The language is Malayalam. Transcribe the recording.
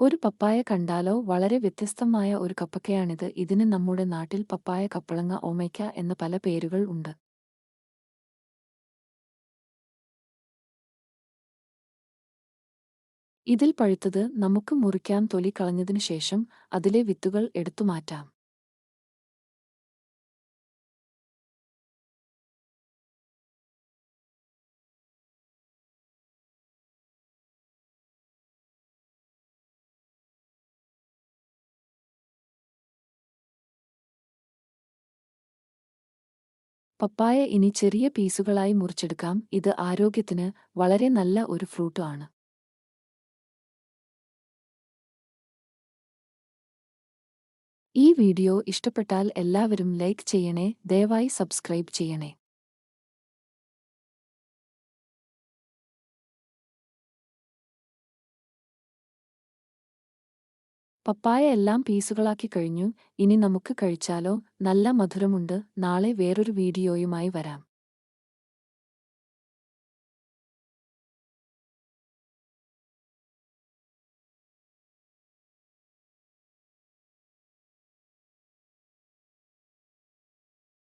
ഒരു പപ്പായ കണ്ടാലോ? വളരെ വ്യത്യസ്തമായ ഒരു കപ്പക്കയാണിത്. ഇതിന് നമ്മുടെ നാട്ടിൽ പപ്പായ കപ്പളങ്ങ ഓമയ്ക്ക എന്ന പല പേരുകൾ ഉണ്ട്. ഇതിൽ പഴുത്തത് നമുക്ക് മുറിക്കാൻ തൊലി കളഞ്ഞതിനു ശേഷം അതിലെ വിത്തുകൾ എടുത്തുമാറ്റാം പപ്പായ ഇനി ചെറിയ പീസുകളായി മുറിച്ചെടുക്കാം. ഇത് ആരോഗ്യത്തിന് വളരെ നല്ല ഒരു ഫ്രൂട്ടും ആണ്. ഈ വീഡിയോ ഇഷ്ടപ്പെട്ടാൽ എല്ലാവരും ലൈക്ക് ചെയ്യണേ ദയവായി സബ്സ്ക്രൈബ് ചെയ്യണേ. പപ്പായ എല്ലാം പീസുകളാക്കി കഴിഞ്ഞു. ഇനി നമുക്ക് കഴിച്ചാലോ? നല്ല മധുരമുണ്ട്. നാളെ വേറൊരു വീഡിയോയുമായി വരാം.